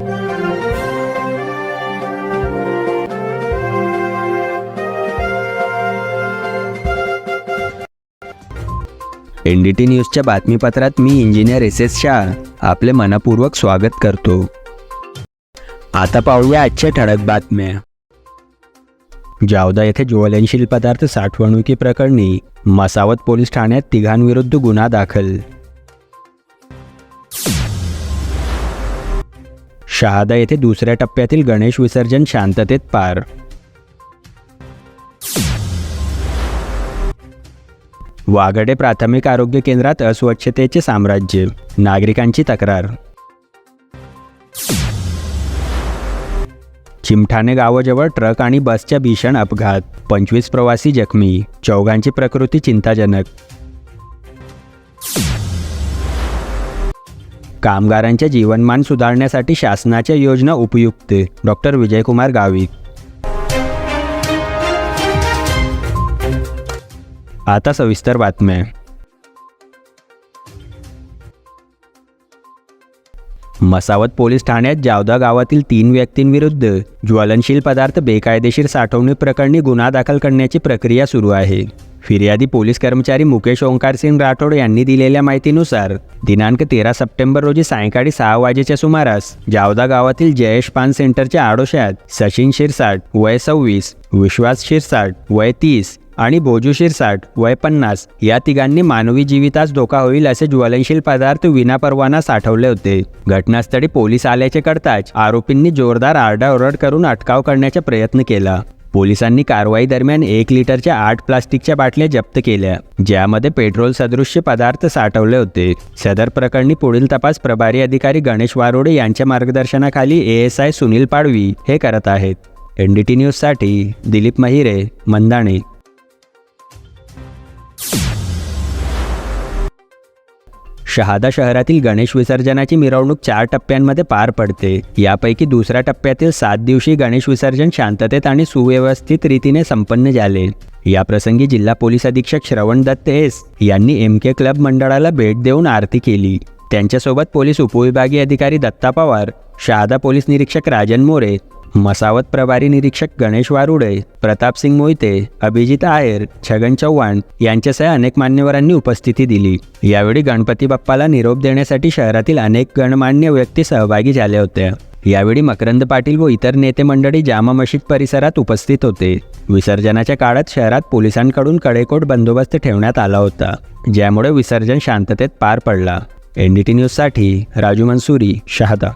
NDT न्यूजच्या बातमीपत्रात मी इंजिनियर एस एस शाह. आपले मनपूर्वक स्वागत करतो. आता पाहूया आजच्या ठळक बातम्या. जावदा येथे ज्वलनशील पदार्थ साठवणुकी प्रकरणी मसावत पोलीस ठाण्यात तिघांविरुद्ध गुन्हा दाखल. शहादा येथे दुसऱ्या टप्प्यातील गणेश विसर्जन शांततेत पार. वागडे प्राथमिक आरोग्य केंद्रात अस्वच्छतेचे साम्राज्य नागरिकांची तक्रार. चिमठाणे गावाजवळ ट्रक आणि बसच्या भीषण अपघात पंचवीस प्रवासी जखमी चौघांची प्रकृती चिंताजनक. कामगारांचे जीवनमान सुधारण्यासाठी शासनाच्या योजना उपयुक्त. डॉक्टर विजयकुमार गावित. आता सविस्तर बातम्या. मसावत पोलीस ठाण्यात जावदा गावातील तीन व्यक्तींविरुद्ध ज्वलनशील पदार्थ बेकायदेशीर साठवणूक प्रकरणी गुन्हा दाखल करण्याची प्रक्रिया सुरू आहे. फिर्यादी पोलीस कर्मचारी मुकेश ओंकार सिंग राठोड यांनी दिलेल्या माहितीनुसार दिनांक तेरा सप्टेंबर रोजी सायंकाळी सहा वाजेच्या सुमारास जावदा गावातील जयेश पान सेंटरच्या आडोशात सचिन शिरसाट वय सव्वीस विश्वास शिरसाट वय तीस आणि भोजू शिरसाट वय पन्नास या तिघांनी मानवी जीवितास धोका होईल असे ज्वलनशील पदार्थ विनापरवाना साठवले होते. घटनास्थळी पोलीस आल्याचे कळताच आरोपींनी जोरदार आरडाओरड करून अटकाव करण्याचा प्रयत्न केला. पोलिसांनी कारवाई दरम्यान एक लिटरच्या आठ प्लास्टिकच्या बाटल्या जप्त केल्या ज्यामध्ये पेट्रोल सदृश्य पदार्थ साठवले होते. सदर प्रकरणी पुढील तपास प्रभारी अधिकारी गणेश वारोडे यांच्या मार्गदर्शनाखाली A S I Sunil Padvi हे करत आहेत. एन डी टी न्यूजसाठी दिलीप महिरे मंदाणे. शहादा शहरातील गणेश विसर्जनाची मिरवणूक चार टप्प्यांमध्ये पार पडते. यापैकी दुसऱ्या टप्प्यातील सात दिवशी गणेश विसर्जन शांततेत आणि सुव्यवस्थित रीतीने संपन्न झाले. या प्रसंगी जिल्हा पोलीस अधीक्षक श्रवण दत्त एस यांनी एम के क्लब मंडळाला भेट देऊन आरती केली. त्यांच्यासोबत पोलीस उपविभागीय अधिकारी दत्ता पवार शहादा पोलीस निरीक्षक राजन मोरे मसावत प्रभारी निरीक्षक गणेश वारुडे प्रतापसिंग मोहिते अभिजित आयर छगन चव्हाण यांच्यासह अनेक मान्यवरांनी उपस्थिती दिली. यावेळी गणपती बाप्पाला निरोप देण्यासाठी शहरातील अनेक गणमान्य व्यक्ती सहभागी झाल्या होत्या. यावेळी मकरंद पाटील व इतर नेते मंडळी जामा मशीद परिसरात उपस्थित होते. विसर्जनाच्या काळात शहरात पोलिसांकडून कडेकोट बंदोबस्त ठेवण्यात आला होता ज्यामुळे विसर्जन शांततेत पार पडला. एनडीटी न्यूजसाठी राजू मंसुरी शहादा.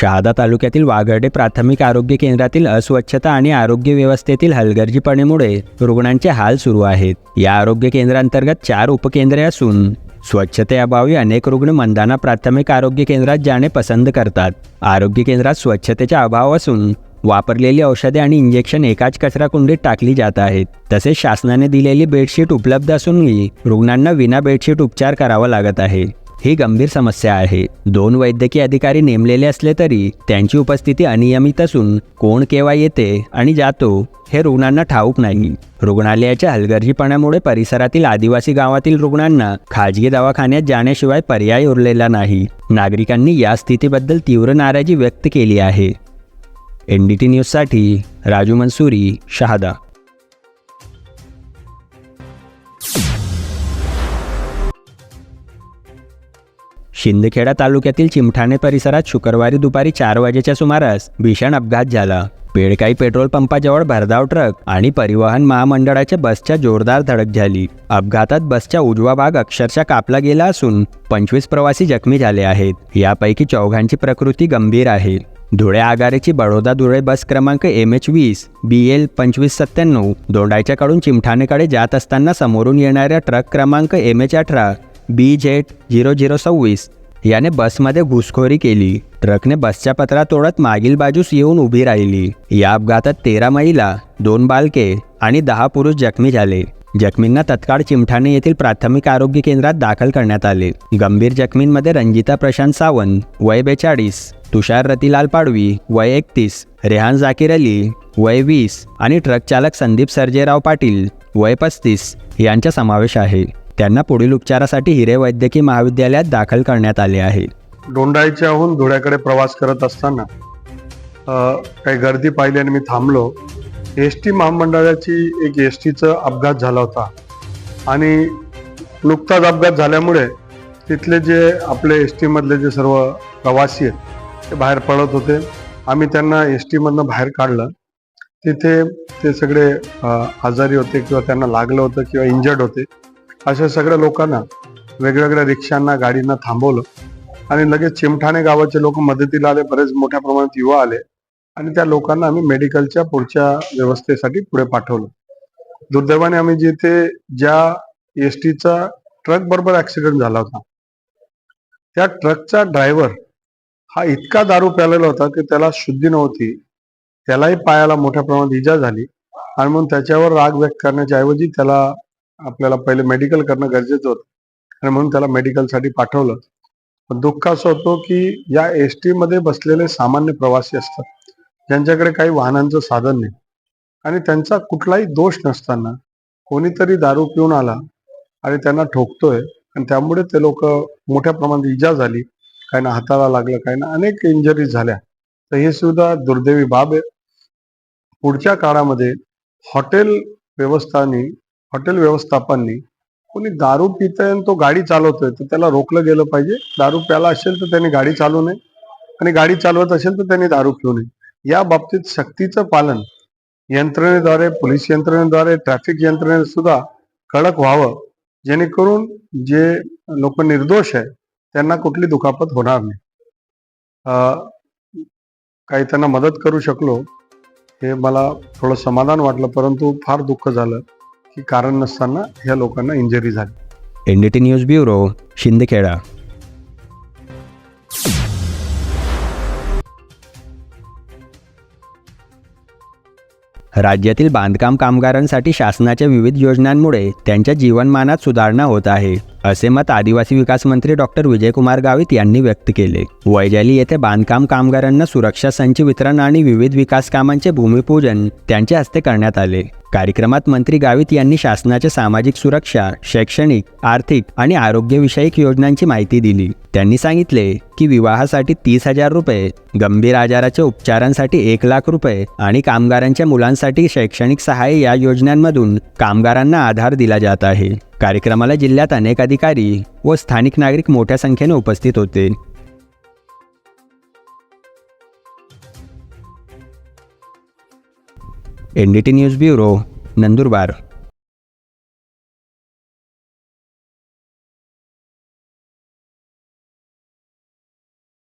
शहादा तालुक्यातील वाघर्डे प्राथमिक आरोग्य केंद्रातील अस्वच्छता आणि आरोग्य व्यवस्थेतील हलगर्जीपणेमुळे रुग्णांचे हाल सुरू आहेत. या आरोग्य केंद्रांतर्गत चार उपकेंद्रे असून स्वच्छतेअभावी अनेक रुग्ण मंदाना प्राथमिक आरोग्य केंद्रात जाणे पसंत करतात. आरोग्य केंद्रात स्वच्छतेचा अभाव असून वापरलेली औषधे आणि इंजेक्शन एकाच कचरा कुंडीत टाकली जात आहेत. तसेच शासनाने दिलेली बेडशीट उपलब्ध असूनही रुग्णांना विना बेडशीट उपचार करावा लागत आहे. ही गंभीर समस्या आहे. दोन वैद्यकीय अधिकारी नेमलेले असले तरी त्यांची उपस्थिती अनियमित असून कोण केव्हा येते आणि जातो हे रुग्णांना ठाऊक नाही. रुग्णालयाच्या हलगर्जीपणामुळे परिसरातील आदिवासी गावातील रुग्णांना खाजगी दवाखान्यात जाण्याशिवाय पर्याय उरलेला नाही. नागरिकांनी या स्थितीबद्दल तीव्र नाराजी व्यक्त केली आहे. एन डी टी न्यूजसाठी राजू मनसुरी शहादा. शिंदखेडा तालुक्यातील चिमठाणे परिसरात शुक्रवारी दुपारी चार वाजेच्या सुमारास भीषण अपघात झाला. पेडकाई पेट्रोल पंपाजवळ भरधाव ट्रक आणि परिवहन महामंडळाच्या बसच्या जोरदार धडक झाली. अपघातात बसचा उजवा भाग अक्षरशः कापला गेला असून पंचवीस प्रवासी जखमी झाले आहेत. यापैकी चौघांची प्रकृती गंभीर आहे. धुळे आगारेची बडोदा धुळे बस क्रमांक एम एच वीस बी एल पंचवीस सत्त्याण्णव दोंडायच्याकडून चिमठाणेकडे जात असताना समोरून येणाऱ्या ट्रक क्रमांक एम एच अठरा बी जेट झिरो झिरो सव्वीस. याने बसमध्ये घुसखोरी केली. ट्रकने बसच्या पत्रा तोडत मागील बाजूस येऊन उभी राहिली. या अपघातात तेरा महिला दोन बालके आणि दहा पुरुष जखमी झाले. जखमींना तत्काळ चिमठाणे येथील प्राथमिक आरोग्य केंद्रात दाखल करण्यात आले. गंभीर जखमींमध्ये रंजिता प्रशांत सावंत वय बेचाळीस तुषार रतीलाल पाडवी वय एकतीस रेहान झाकीर अली वय वीस आणि ट्रक चालक संदीप सर्जेराव पाटील वय पस्तीस यांचा समावेश आहे. त्यांना पुढील उपचारासाठी हिरे वैद्यकीय महाविद्यालयात दाखल करण्यात आले आहे. दोंडाईच्याहून धुळ्याकडे प्रवास करत असताना काही गर्दी पाहिल्याने मी थांबलो. एस टी महामंडळाची एक एस टीचं अपघात झाला होता. आणि नुकताच अपघात झाल्यामुळे तिथले जे आपले एस टीमधले जे सर्व प्रवासी आहेत ते बाहेर पडत होते. आम्ही त्यांना एस टीमधनं बाहेर काढलं. तिथे ते सगळे आजारी होते किंवा त्यांना लागलं होतं किंवा इंजर्ड होते. अशा सगळ्या लोकांना वेगवेगळ्या रिक्षांना गाडींना थांबवलं. आणि लगेच चिमठाणे गावाचे लोक मदतीला आले बरेच मोठ्या प्रमाणात युवा आले. आणि त्या लोकांना आम्ही मेडिकलच्या पुढच्या व्यवस्थेसाठी पुढे पाठवलं. दुर्दैवाने आम्ही जिथे ज्या एस टीचा ट्रक बरोबर ऍक्सिडेंट झाला होता त्या ट्रकचा ड्रायव्हर हा इतका दारू प्यालेला होता की त्याला शुद्धी नव्हती. त्यालाही पायाला मोठ्या प्रमाणात इजा झाली. आणि म्हणून त्याच्यावर राग व्यक्त करण्याच्या ऐवजी त्याला आपल्याला पहिले मेडिकल करणं गरजेचं होतं. आणि म्हणून त्याला मेडिकलसाठी पाठवलं. पण दुःख असं होतो की या एस टी मध्ये बसलेले सामान्य प्रवासी असतात. ज्यांच्याकडे काही वाहनांचं साधन नाही. आणि त्यांचा कुठलाही दोष नसताना कोणीतरी दारू पिऊन आला आणि त्यांना ठोकतोय. आणि त्यामुळे ते लोक मोठ्या प्रमाणात इजा झाली. काही ना हाताला लागलं काही ना अनेक इंजरीज झाल्या. तर हे सुद्धा दुर्दैवी बाब आहे. पुढच्या काळामध्ये हॉटेल व्यवस्थानी हॉटेल व्यवस्थापनांनी कोणी दारू पितंय आणि तो गाडी चालवतोय तर त्याला रोखलं गेलं पाहिजे. दारू प्याला असेल तर त्यांनी गाडी चालवू नये आणि गाडी चालवत असेल तर त्यांनी दारू पिऊ नये. या बाबतीत सक्तीचं पालन यंत्रणेद्वारे पोलीस यंत्रणेद्वारे ट्रॅफिक यंत्रणे सुद्धा कडक व्हावं जेणेकरून जे लोक निर्दोष आहे त्यांना कुठली दुखापत होणार नाही. काही त्यांना मदत करू शकलो हे मला थोडं समाधान वाटलं परंतु फार दुःख झालं. की कारण नसताना ह्या लोकांना इंजरी झाली. NDT news bureau Shindkheda. राज्यातील बांधकाम कामगारांसाठी शासनाच्या विविध योजनांमुळे त्यांच्या जीवनमानात सुधारणा होत आहे. असे मत आदिवासी विकास मंत्री डॉक्टर विजयकुमार गावित यांनी व्यक्त केले. वैजाली येथे बांधकाम कामगारांना सुरक्षा संच वितरण आणि विविध विकास कामांचे भूमिपूजन त्यांच्या हस्ते करण्यात आले. कार्यक्रमात मंत्री गावित यांनी शासनाच्या सामाजिक सुरक्षा शैक्षणिक आर्थिक आणि आरोग्यविषयक योजनांची माहिती दिली. त्यांनी सांगितले की विवाहासाठी तीस हजार रुपये गंभीर आजाराच्या उपचारांसाठी एक लाख रुपये आणि कामगारांच्या मुलांसाठी शैक्षणिक सहाय्य या योजनांमधून कामगारांना आधार दिला जात आहे. कार्यक्रमाला जिल्ह्यात अनेक अधिकारी व स्थानिक नागरिक मोठ्या संख्येने उपस्थित होते. N D T news bureau Nandurbar.